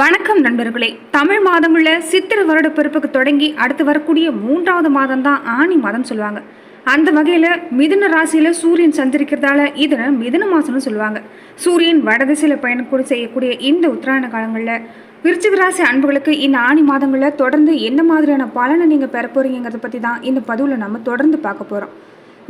வணக்கம் நண்பர்களே. தமிழ் மாதங்களில் சித்திரை வருட பிறப்புக்கு தொடங்கி அடுத்து வரக்கூடிய மூன்றாவது மாதம் தான் ஆணி மாதம் சொல்லுவாங்க. அந்த வகையில் மிதுன ராசியில் சூரியன் சந்திரிக்கிறதால இதனை மிதுன மாதம்னு சொல்லுவாங்க. சூரியன் வடதிசையில் பயணக்கூட செய்யக்கூடிய இந்த உத்தராயண காலங்களில் விருச்சிக ராசி அன்புகளுக்கு இந்த ஆணி மாதங்களில் தொடர்ந்து என்ன மாதிரியான பலனை நீங்கள் பெற போகிறீங்கிறத பற்றி தான் இந்த பதிவில் நம்ம தொடர்ந்து பார்க்க போகிறோம்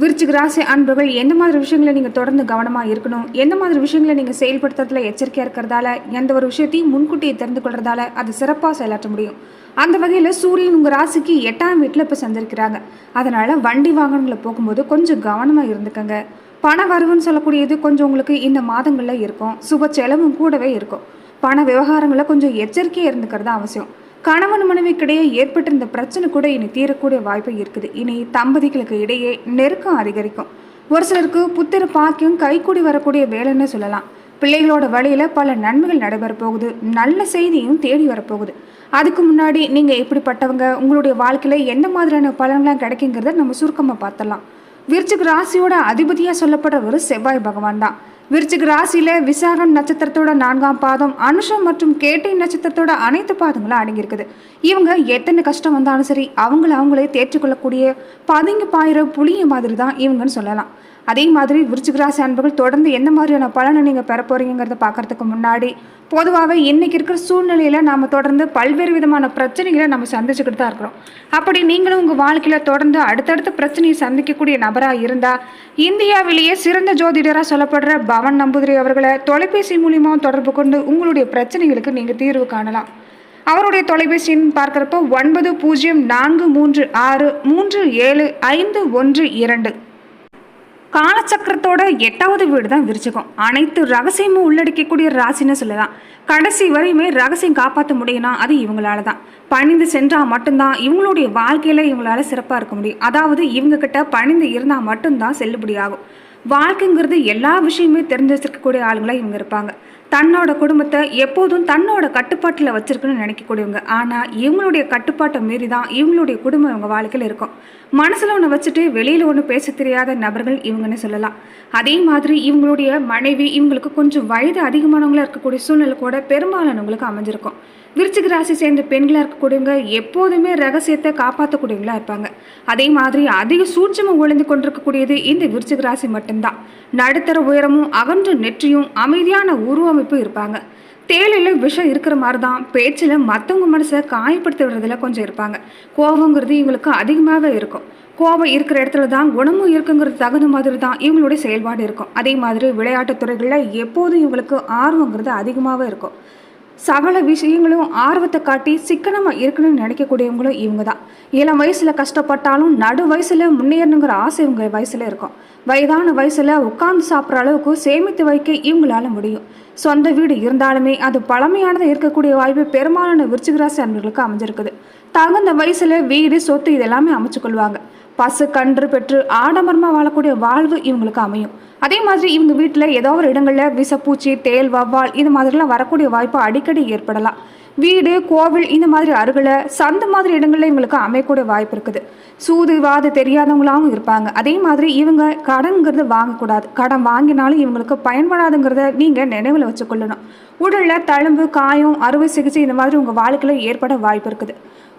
விருச்சிக ராசி அன்புகள் எந்த மாதிரி விஷயங்களை நீங்கள் தொடர்ந்து கவனமாக இருக்கணும்? எந்த மாதிரி விஷயங்களை நீங்கள் செயல்படுத்துறதுல எச்சரிக்கையாக இருக்கிறதால எந்த ஒரு விஷயத்தையும் முன்கூட்டியே தெரிந்து கொள்றதால அது சிறப்பாக செயலாற்ற முடியும். அந்த வகையில் சூரியன் உங்கள் ராசிக்கு எட்டாம் வீட்டில் இப்போ சந்திருக்கிறாங்க. அதனால் வண்டி வாகனங்களை போகும்போது கொஞ்சம் கவனமாக இருந்துக்கங்க. பண வரவுன்னு சொல்லக்கூடியது கொஞ்சம் உங்களுக்கு இந்த மாதங்களில் இருக்கும். சுப செலவும் கூடவே இருக்கும். பண விவகாரங்களை கொஞ்சம் எச்சரிக்கையாக இருந்துக்கிறது அவசியம். கணவன் மனைவிக்கிடையே ஏற்பட்டிருந்த பிரச்சனை கூட இனி தீரக்கூடிய வாய்ப்பு இருக்குது. இனி தம்பதிகளுக்கு இடையே நெருக்கம் அதிகரிக்கும். ஒரு சிலருக்கு புத்திர பாக்கியம் கைக்கூடி வரக்கூடிய வேலைன்னு சொல்லலாம். பிள்ளைகளோட வழியில் பல நன்மைகள் நடைபெற போகுது. நல்ல செய்தியும் தேடி வரப்போகுது அதுக்கு முன்னாடி நீங்கள் எப்படிப்பட்டவங்க உங்களுடைய வாழ்க்கையில் எந்த மாதிரியான பலன்கள்லாம் கிடைக்குங்கிறத நம்ம சுருக்கமாக பார்த்தலாம் விருச்சிக ராசியோட அதிபதியாக சொல்லப்படுற ஒரு செவ்வாய் பகவான் தான். விருச்சிக ராசியில விசாகம் நட்சத்திரத்தோட நான்காம் பாதம் அனுஷம் மற்றும் கேட்டை நட்சத்திரத்தோட அனைத்து பாதங்களும் அடங்கியிருக்குது. இவங்க எத்தனை கஷ்டம் வந்தாலும் சரி அவங்கள அவங்களே தேற்றிக்கொள்ளக்கூடிய பதுங்கி பாயிர புளிய மாதிரி தான் இவங்கன்னு சொல்லலாம். அதே மாதிரி விருச்சிக ராசி அன்பர்கள் தொடர்ந்து எந்த மாதிரியான பலனை நீங்கள் பெற போகிறீங்கிறத பார்க்குறதுக்கு முன்னாடி பொதுவாகவே இன்றைக்கி இருக்கிற சூழ்நிலையில் நாம் தொடர்ந்து பல்வேறு விதமான பிரச்சனைகளை நம்ம சந்திச்சுக்கிட்டு தான் இருக்கிறோம். அப்படி நீங்களும் உங்கள் வாழ்க்கையில் தொடர்ந்து அடுத்தடுத்த பிரச்சனையை சந்திக்கக்கூடிய நபராக இருந்தால் இந்தியாவிலேயே சிறந்த ஜோதிடராக சொல்லப்படுற பவன் நம்பூதிரி அவர்களை தொலைபேசி மூலியமாக தொடர்பு கொண்டு உங்களுடைய பிரச்சனைகளுக்கு நீங்கள் தீர்வு காணலாம். அவருடைய தொலைபேசியின் பார்க்குறப்போ ஒன்பது பூஜ்ஜியம் நான்கு மூன்று ஆறு மூன்று ஏழு ஐந்து ஒன்று இரண்டு. காலச்சக்கரத்தோட எட்டாவது வீடு தான் விருச்சிகம். அனைத்து ரகசியமும் உள்ளடக்கக்கூடிய ராசின்னு சொல்லலாம். கடைசி வரையுமே ரகசியம் காப்பாற்ற முடியும்னா அது இவங்களால தான் பணிந்து சென்றால் மட்டும்தான் இவங்களுடைய வாழ்க்கையில் இவங்களால சிறப்பாக இருக்க முடியும். அதாவது இவங்க கிட்ட பணிந்து இருந்தால் மட்டும்தான் செல்லுபடியாகும். வாழ்க்கைங்கிறது எல்லா விஷயமே தெரிஞ்சு வச்சிருக்கக்கூடிய ஆளுங்களாக இவங்க இருப்பாங்க. தன்னோட குடும்பத்தை எப்போதும் தன்னோட கட்டுப்பாட்டில் வச்சுருக்குன்னு நினைக்கக்கூடியவங்க. ஆனால் இவங்களுடைய கட்டுப்பாட்டை மீறி தான் இவங்களுடைய குடும்பம் இவங்க வாழ்க்கையில் இருக்கும். மனசில் ஒன்று வச்சுட்டு வெளியில் ஒன்று பேச தெரியாத நபர்கள் இவங்கன்னு சொல்லலாம். அதே மாதிரி இவங்களுடைய மனைவி இவங்களுக்கு கொஞ்சம் வயது அதிகமானவங்களாக இருக்கக்கூடிய சூழ்நிலை கூட பெரும்பாலானவங்களுக்கு அமைஞ்சிருக்கும். விருச்சிக ராசி சேர்ந்த பெண்களாக இருக்கக்கூடியவங்க எப்போதுமே ரகசியத்தை காப்பாற்றக்கூடியவங்களா இருப்பாங்க. அதே மாதிரி அதிக சூட்சமும் ஒளிந்து கொண்டிருக்கக்கூடியது இந்த விருச்சிக ராசி மட்டும்தான். நடுத்தர உயரமும் அகன்ற நெற்றியும் அமைதியான உருவமைப்பு இருப்பாங்க. தேலையில் விஷம் இருக்கிற மாதிரி தான் பேச்சில் மற்றவங்க மனசை காயப்படுத்தி விடுறதுல கொஞ்சம் இருப்பாங்க. கோபங்கிறது இவங்களுக்கு அதிகமாகவே இருக்கும். கோபம் இருக்கிற இடத்துல தான் குணமும் இருக்குங்கிறது தகுந்த மாதிரி தான் இவங்களுடைய செயல்பாடு இருக்கும். அதே மாதிரி விளையாட்டுத் துறைகளில் எப்போதும் இவங்களுக்கு ஆர்வங்கிறது அதிகமாகவே இருக்கும். சகல விஷயங்களும் ஆர்வத்தை காட்டி சிக்கனமாக இருக்கணும்னு நினைக்கக்கூடியவங்களும் இவங்க தான் இளம் வயசில் கஷ்டப்பட்டாலும் நடு வயசில் முன்னேறணுங்கிற ஆசை இவங்க வயசில் இருக்கும். வயதான வயசில் உட்கார்ந்து சாப்பிட்ற அளவுக்கு சேமித்து வைக்க இவங்களால முடியும். சொந்த வீடு இருந்தாலுமே அது பழமையானதாக இருக்கக்கூடிய வாய்ப்பு பெரும்பாலான விருச்சிகராசி அன்பர்களுக்கு அமைஞ்சிருக்குது. தகுந்த வயசில் வீடு சொத்து இதெல்லாமே அமைச்சு கொள்வாங்க பசு கன்று பெற்று ஆடம்பரமாக வாழக்கூடிய வாழ்வு இவங்களுக்கு அமையும். அதே மாதிரி இவங்க வீட்டில் ஏதோ ஒரு இடங்களில் விசப்பூச்சி தேல் வவ்வால் இந்த மாதிரிலாம் வரக்கூடிய வாய்ப்பு அடிக்கடி ஏற்படலாம். வீடு கோவில் இந்த மாதிரி அருகில் சந்து மாதிரி இடங்களில் இவங்களுக்கு அமையக்கூடிய வாய்ப்பு இருக்குது. சூது வாது தெரியாதவங்களாகவும் இருப்பாங்க. அதே மாதிரி இவங்க கடன்ங்கிறது வாங்கக்கூடாது. கடன் வாங்கினாலும் இவங்களுக்கு பயன்படாதுங்கிறத நீங்கள் நினைவில் வச்சுக்கொள்ளணும். உடலில் தழும்பு காயம் அறுவை சிகிச்சை இந்த மாதிரி உங்கள் வாழ்க்கையில் ஏற்பட வாய்ப்பு இருக்குது.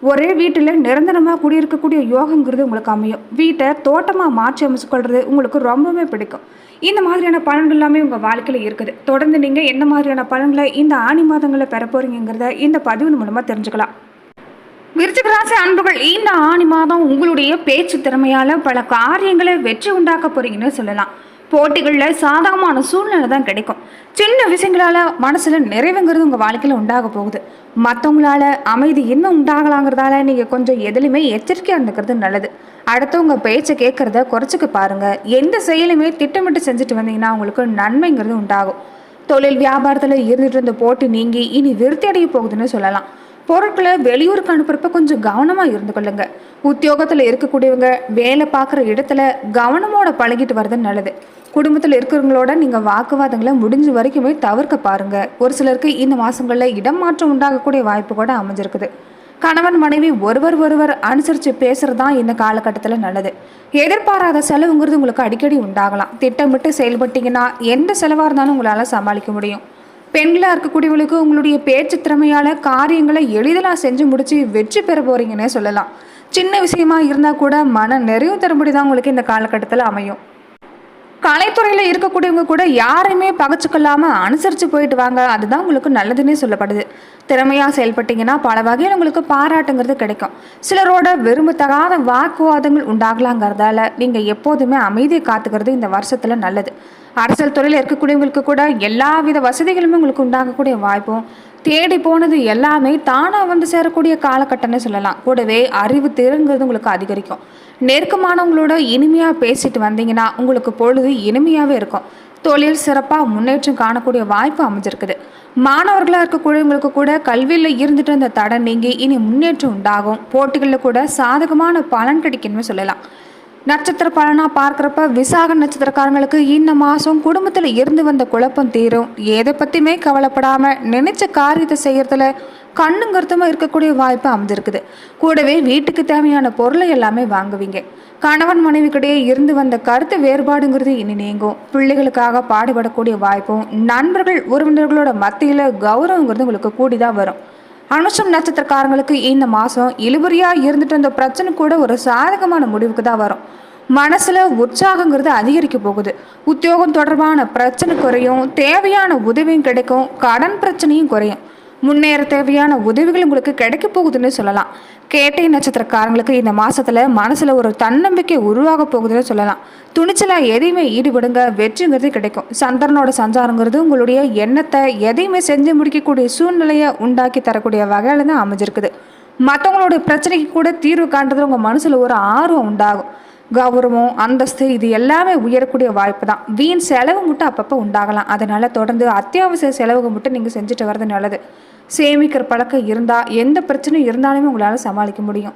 ஒரே வீட்டில் நிரந்தரமாக குடியிருக்கக்கூடிய யோகங்கிறது உங்களுக்கு அமையும். வீட்டை தோட்டமாக மாற்றி அமைச்சுக்கொள்றது உங்களுக்கு ரொம்பவே பிடிக்கும். இந்த மாதிரியான பலன்கள் எல்லாமே உங்கள் வாழ்க்கையில் இருக்குது. தொடர்ந்து நீங்கள் என்ன மாதிரியான பலன்களை இந்த ஆணி மாதங்களில் பெற போகிறீங்கிறத இந்த பதிவின் மூலமாக தெரிஞ்சுக்கலாம். விருச்சிகராசி அன்புகள் இந்த ஆணி மாதம் உங்களுடைய பேச்சு திறமையால் பல காரியங்களை வெற்றி உண்டாக்க போறீங்கன்னு சொல்லலாம். போட்டிகளில் சாதகமான சூழ்நிலை தான் கிடைக்கும். சின்ன விஷயங்களால் மனசில் நிறைவுங்கிறது உங்கள் வாழ்க்கையில் உண்டாக போகுது. மற்றவங்களால அமைதி இன்னும் உண்டாகலாங்கிறதால நீங்கள் கொஞ்சம் எதுலையுமே எச்சரிக்கையாக இருந்துக்கிறது நல்லது. அடுத்தவங்க பேச்சை கேட்குறத குறைச்சிக்க பாருங்கள் எந்த செயலுமே திட்டமிட்டு செஞ்சுட்டு வந்தீங்கன்னா உங்களுக்கு நன்மைங்கிறது உண்டாகும். தொழில் வியாபாரத்தில் இருந்துட்டு இருந்த போட்டி நீங்கி இனி விருத்தி அடைய போகுதுன்னு சொல்லலாம். பொருட்களை வெளியூருக்கு அனுப்புறப்ப கொஞ்சம் கவனமாக இருந்து கொள்ளுங்க உத்தியோகத்தில் இருக்கக்கூடியவங்க வேலை பார்க்குற இடத்துல கவனமோட பழகிட்டு வர்றது நல்லது. குடும்பத்தில் இருக்கிறவங்களோட நீங்கள் வாக்குவாதங்களை முடிஞ்ச வரைக்குமே தவிர்க்க பாருங்க. ஒரு சிலருக்கு இந்த மாதங்களில் இடம் மாற்றம் உண்டாகக்கூடிய வாய்ப்பு கூட அமைஞ்சிருக்குது. கணவன் மனைவி ஒருவர் ஒருவர் அனுசரித்து பேசுகிறது தான் இந்த காலகட்டத்தில் நல்லது. எதிர்பாராத செலவுங்கிறது உங்களுக்கு அடிக்கடி உண்டாகலாம். திட்டமிட்டு செயல்பட்டீங்கன்னா எந்த செலவாக இருந்தாலும் உங்களால் சமாளிக்க முடியும். பெண்களாக இருக்கக்கூடியவங்களுக்கு உங்களுடைய பேச்சு திறமையால் காரியங்களை எளிதலாக செஞ்சு முடித்து வெற்றி பெற போகிறீங்கன்னே சொல்லலாம். சின்ன விஷயமா இருந்தால் கூட மன நிறைவு தரும்படி தான் உங்களுக்கு இந்த காலகட்டத்தில் அமையும். கலைத்துறையில் இருக்கக்கூடியவங்க கூட யாரையுமே பகச்சுக்கொள்ளாமல் அனுசரித்து போயிட்டு வாங்க. அதுதான் உங்களுக்கு நல்லதுன்னே சொல்லப்படுது. திறமையாக செயல்பட்டீங்கன்னா பல வகையில் உங்களுக்கு பாராட்டுங்கிறது கிடைக்கும். சிலரோட விரும்பத்தகாத வாக்குவாதங்கள் உண்டாகலாங்கிறதால நீங்கள் எப்போதுமே அமைதியை காத்துக்கிறது இந்த வருஷத்தில் நல்லது. அரசியல் துறையில் இருக்கக்கூடியவங்களுக்கு கூட எல்லா வித வசதிகளுமே உங்களுக்கு உண்டாகக்கூடிய வாய்ப்பும் தேடி போனது எல்லாமே தானாக வந்து சேரக்கூடிய காலகட்டம்னு சொல்லலாம். கூடவே அறிவு திறங்கிறது உங்களுக்கு அதிகரிக்கும். நெருக்கமானவங்களோட இனிமையாக பேசிட்டு வந்தீங்கன்னா உங்களுக்கு பொழுது இனிமையாகவே இருக்கும். தொழில் சிறப்பாக முன்னேற்றம் காணக்கூடிய வாய்ப்பு அமைஞ்சிருக்குது. மாணவர்களாக இருக்கக்கூடியவங்களுக்கு கூட கல்வியில் இருந்துட்டு இருந்த தடை நீங்கி இனி முன்னேற்றம் உண்டாகும். போட்டிகளில் கூட சாதகமான பலன் கிடைக்கும்னு சொல்லலாம். நட்சத்திர பலனாக பார்க்குறப்ப விசாக நட்சத்திரக்காரங்களுக்கு இந்த மாதம் குடும்பத்தில் இருந்து வந்த குழப்பம் தீரும். எதை பற்றியுமே கவலைப்படாமல் நினைச்ச காரியத்தை செய்கிறதுல கண்ணும் கருத்துமாக இருக்கக்கூடிய வாய்ப்பு அமைஞ்சிருக்குது கூடவே வீட்டுக்கு தேவையான பொருளை எல்லாமே வாங்குவீங்க. கணவன் மனைவிக்கிடையே இருந்து வந்த கருத்து வேறுபாடுங்கிறது இனி நீங்கும். பிள்ளைகளுக்காக பாடுபடக்கூடிய வாய்ப்பும் நண்பர்கள் உறவினர்களோட மத்தியில் கௌரவங்கிறது உங்களுக்கு கூடி தான் வரும். அனுஷம் நட்சத்திரக்காரங்களுக்கு இந்த மாதம் இழுபறியாக இருந்துட்டு வந்த பிரச்சனை கூட ஒரு சாதகமான முடிவுக்கு தான் வரும். மனசில் உற்சாகங்கிறது அதிகரிக்க போகுது. உத்தியோகம் தொடர்பான பிரச்சனை குறையும் தேவையான உதவியும் கிடைக்கும் கடன் பிரச்சனையும் குறையும். முன்னேற தேவையான உதவிகள் உங்களுக்கு கிடைக்க போகுதுன்னு சொல்லலாம். கேட்டை நட்சத்திரக்காரங்களுக்கு இந்த மாசத்துல மனசுல ஒரு தன்னம்பிக்கை உருவாக போகுதுன்னு சொல்லலாம். துணிச்சலா எதையுமே ஈடுபடுங்க வெற்றிங்கிறது கிடைக்கும். சந்திரனோட சஞ்சாரங்கிறது உங்களுடைய எண்ணத்தை எதையுமே செஞ்சு முடிக்கக்கூடிய சூழ்நிலையை உண்டாக்கி தரக்கூடிய வகையில தான் அமைஞ்சிருக்குது. மற்றவங்களுடைய பிரச்சனைக்கு கூட தீர்வு காண்றது உங்க மனசுல ஒரு ஆர்வம் உண்டாகும். கௌரவம் அந்தஸ்து இது எல்லாமே உயரக்கூடிய வாய்ப்பு தான் வீண் செலவு மட்டும் அப்பப்போ உண்டாகலாம். அதனால் தொடர்ந்து அத்தியாவசிய செலவுகள் மட்டும் நீங்கள் செஞ்சுட்டு வர்றது நல்லது. சேமிக்கிற பழக்கம் இருந்தால் எந்த பிரச்சனையும் இருந்தாலுமே உங்களால் சமாளிக்க முடியும்.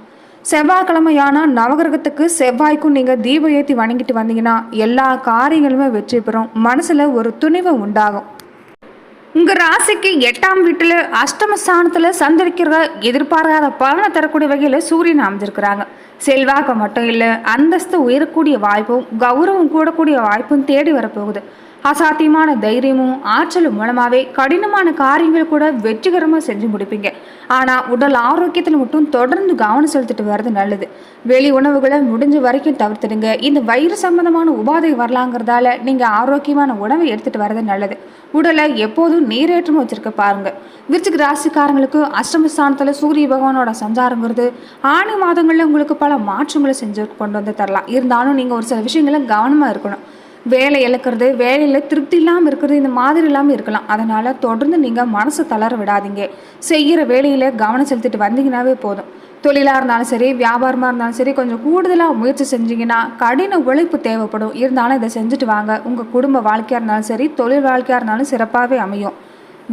செவ்வாய்க்கிழமையானா நவகிரகத்துக்கு செவ்வாய்க்கும் நீங்கள் தீபம் ஏற்றி வணங்கிட்டு வந்தீங்கன்னா எல்லா காரியங்களுமே வெற்றி பெறும். மனசில் ஒரு துணிவு உண்டாகும். உங்க ராசிக்கு எட்டாம் வீட்டில் அஷ்டம ஸ்தானத்தில் சந்திரிக்கிற எதிர்பாராத பலனை தரக்கூடிய வகையில் சூரியன் அமைஞ்சிருக்கிறாங்க. செல்வாக்கு மட்டும் இல்லை அந்தஸ்து உயரக்கூடிய வாய்ப்பும் கௌரவம் கூடக்கூடிய வாய்ப்பும் தேடி வரப்போகுது. அசாத்தியமான தைரியமும் ஆற்றலும் மூலமாகவே கடினமான காரியங்கள் கூட வெற்றிகரமாக செஞ்சு முடிப்பீங்க. ஆனால் உடல் ஆரோக்கியத்தில் மட்டும் தொடர்ந்து கவனம் செலுத்திட்டு வர்றது நல்லது. வெளி உணவுகளை முடிஞ்ச வரைக்கும் தவிர்த்துடுங்க. இந்த வயிறு சம்பந்தமான உபாதை வரலாங்கிறதால நீங்கள் ஆரோக்கியமான உணவை எடுத்துகிட்டு வர்றது நல்லது. உடலை எப்போதும் நீரேற்றமும் வச்சுருக்க பாருங்கள் விருச்சிக ராசிக்காரங்களுக்கு அஷ்டமஸ்தானத்தில் சூரிய பகவானோட சஞ்சாரங்கிறது ஆணி மாதங்களில் உங்களுக்கு பல மாற்றங்களை செஞ்சு கொண்டு வந்து தரலாம். இருந்தாலும் நீங்கள் ஒரு சில விஷயங்களை கவனமாக இருக்கணும். வேலை இழக்கிறது வேலையில் திருப்தி இல்லாமல் இருக்கிறது இந்த மாதிரி இல்லாமல் இருக்கலாம். அதனால் தொடர்ந்து நீங்கள் மனசு தளர விடாதீங்க. செய்கிற வேலையில் கவனம் செலுத்திட்டு வந்தீங்கன்னாவே போதும். தொழிலாக இருந்தாலும் சரி வியாபாரமாக இருந்தாலும் சரி கொஞ்சம் கூடுதலாக முயற்சி செஞ்சிங்கன்னா கடின உழைப்பு தேவைப்படும். இருந்தாலும் இதை செஞ்சுட்டு வாங்க. உங்கள் குடும்ப வாழ்க்கையாக இருந்தாலும் சரி தொழில் வாழ்க்கையாக இருந்தாலும் சிறப்பாகவே அமையும்.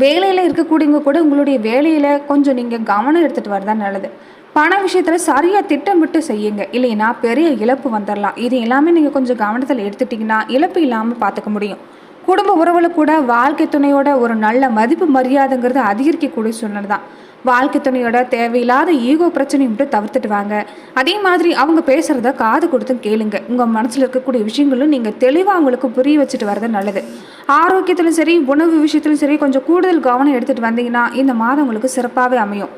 வேலையில் இருக்கக்கூடியவங்க கூட உங்களுடைய வேலையில் கொஞ்சம் நீங்கள் கவனம் எடுத்துகிட்டு வரதான் நல்லது. பண விஷயத்தில் சரியாக திட்டமிட்டு செய்யுங்க. இல்லைன்னா பெரிய இழப்பு வந்துடலாம் இது எல்லாமே நீங்கள் கொஞ்சம் கவனத்தில் எடுத்துட்டிங்கன்னா இழப்பு இல்லாமல் பார்த்துக்க முடியும். குடும்ப உறவில் கூட வாழ்க்கை துணையோட ஒரு நல்ல மதிப்பு மரியாதைங்கிறது அதிகரிக்கக்கூடிய சூழ்நிலை தான். வாழ்க்கை துணையோட தேவையில்லாத ஈகோ பிரச்சனையும் மட்டும் தவிர்த்துட்டு வாங்க. அதே மாதிரி அவங்க பேசுகிறத காது கொடுத்து கேளுங்க. உங்கள் மனசில் இருக்கக்கூடிய விஷயங்களும் நீங்கள் தெளிவாக அவங்களுக்கு புரிய வச்சுட்டு வரது நல்லது. ஆரோக்கியத்திலும் சரி உணவு விஷயத்திலும் சரி கொஞ்சம் கூடுதல் கவனம் எடுத்துகிட்டு வந்தீங்கன்னா இந்த மாதம் உங்களுக்கு சிறப்பாகவே அமையும்.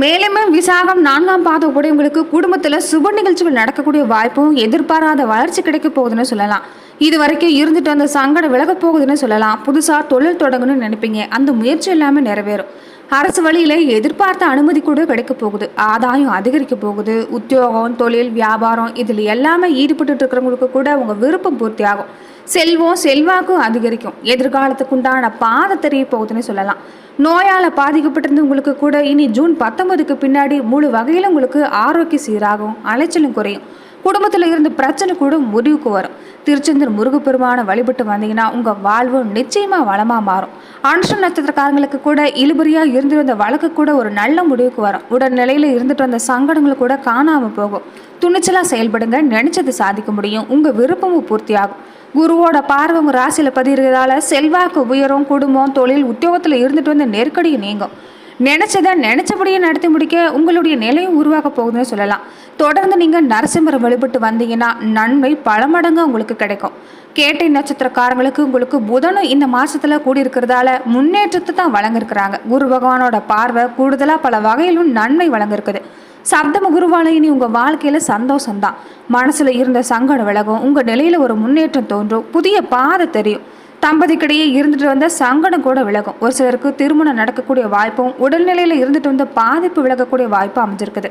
மேலுமே விசாகம் நான்காம் பாதம் கூட உங்களுக்கு குடும்பத்தில் சுப நிகழ்ச்சிகள் நடக்கக்கூடிய வாய்ப்பும் எதிர்பாராத வளர்ச்சி கிடைக்க போகுதுன்னு சொல்லலாம். இது வரைக்கும் இருந்துட்டு அந்த சங்கடம் விலக போகுதுன்னு சொல்லலாம். புதுசாக தொழில் தொடங்கணும்னு நினைப்பீங்க. அந்த முயற்சி எல்லாமே நிறைவேறும். அரசு வழியில் எதிர்பார்த்த அனுமதி கூட கிடைக்க போகுது. ஆதாயம் அதிகரிக்க போகுது. உத்தியோகம் தொழில் வியாபாரம் இதில் எல்லாமே ஈடுபட்டு இருக்கிறவங்களுக்கு கூட உங்கள் விருப்பம் பூர்த்தி ஆகும். செல்வம் செல்வாக்கும் அதிகரிக்கும். எதிர்காலத்துக்கு உண்டான பாதை தெரிய போகுதுன்னு சொல்லலாம். நோயால் பாதிக்கப்பட்டிருந்தவங்களுக்கு கூட இனி ஜூன் பத்தொன்பதுக்கு பின்னாடி முழு வகையில் உங்களுக்கு ஆரோக்கிய சீராகும் அலைச்சலும் குறையும். குடும்பத்தில் இருந்து பிரச்சனை கூட முடிவுக்கு வரும். திருச்செந்தூர் முருகப்பெருமானை வழிபட்டு வந்தீங்கன்னா உங்கள் வாழ்வு நிச்சயமாக வளமாக மாறும். அனுஷம் நட்சத்திரக்காரங்களுக்கு கூட இழுபறியாக இருந்து வந்த வழக்கு கூட ஒரு நல்ல முடிவுக்கு வரும். உடல்நிலையில் இருந்துட்டு வந்த சங்கடங்கள் கூட காணாமல் போகும். துணிச்சலாக செயல்படுங்க. நினைச்சது சாதிக்க முடியும். உங்கள் விருப்பமும் பூர்த்தியாகும். குருவோட பார்வை உங்கள் ராசியில் பதிகிறதால செல்வாக்கு உயரும் குடும்பம் தொழில் உத்தியோகத்தில் இருந்துட்டு வந்த நெருக்கடியும் நீங்கும். நினச்சதை நினச்சபடியே நடத்தி முடிக்க உங்களுடைய நிலையும் உருவாக போகுதுன்னு சொல்லலாம். தொடர்ந்து நீங்கள் நரசிம்மரை வழிபட்டு வந்தீங்கன்னா நன்மை பல மடங்கு உங்களுக்கு கிடைக்கும். கேட்டை நட்சத்திரக்காரங்களுக்கு உங்களுக்கு புதனும் இந்த மாதத்தில் கூடியிருக்கிறதால முன்னேற்றத்தை தான் வழங்கிருக்கிறாங்க குரு பகவானோட பார்வை கூடுதலாக பல வகையிலும் நன்மை வழங்கிருக்குது சப்தம குருவால இனி வாழ்க்கையில் வாழ்க்கையில சந்தோஷம்தான். மனசில் இருந்த சங்கடம் விலகும். உங்கள் நிலையில் ஒரு முன்னேற்றம் தோன்றும். புதிய பாதை தெரியும். தம்பதிக்கிடையே இருந்துட்டு வந்த சங்கடம் கூட விலகும். ஒரு சிலருக்கு திருமணம் நடக்கக்கூடிய வாய்ப்பும் உடல்நிலையில் இருந்துட்டு வந்த பாதிப்பு விலகக்கூடிய வாய்ப்பு அமைஞ்சிருக்குது.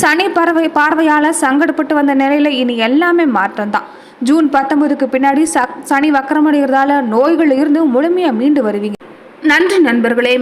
சனி பறவை பார்வையால் சங்கடப்பட்டு வந்த நிலையில இனி எல்லாமே மாற்றம் தான் ஜூன் பத்தொன்பதுக்கு பின்னாடி ச சனி வக்கரமடைகிறதால நோய்கள் இருந்து முழுமையாக மீண்டு வருவீங்க. நன்றி நண்பர்களே.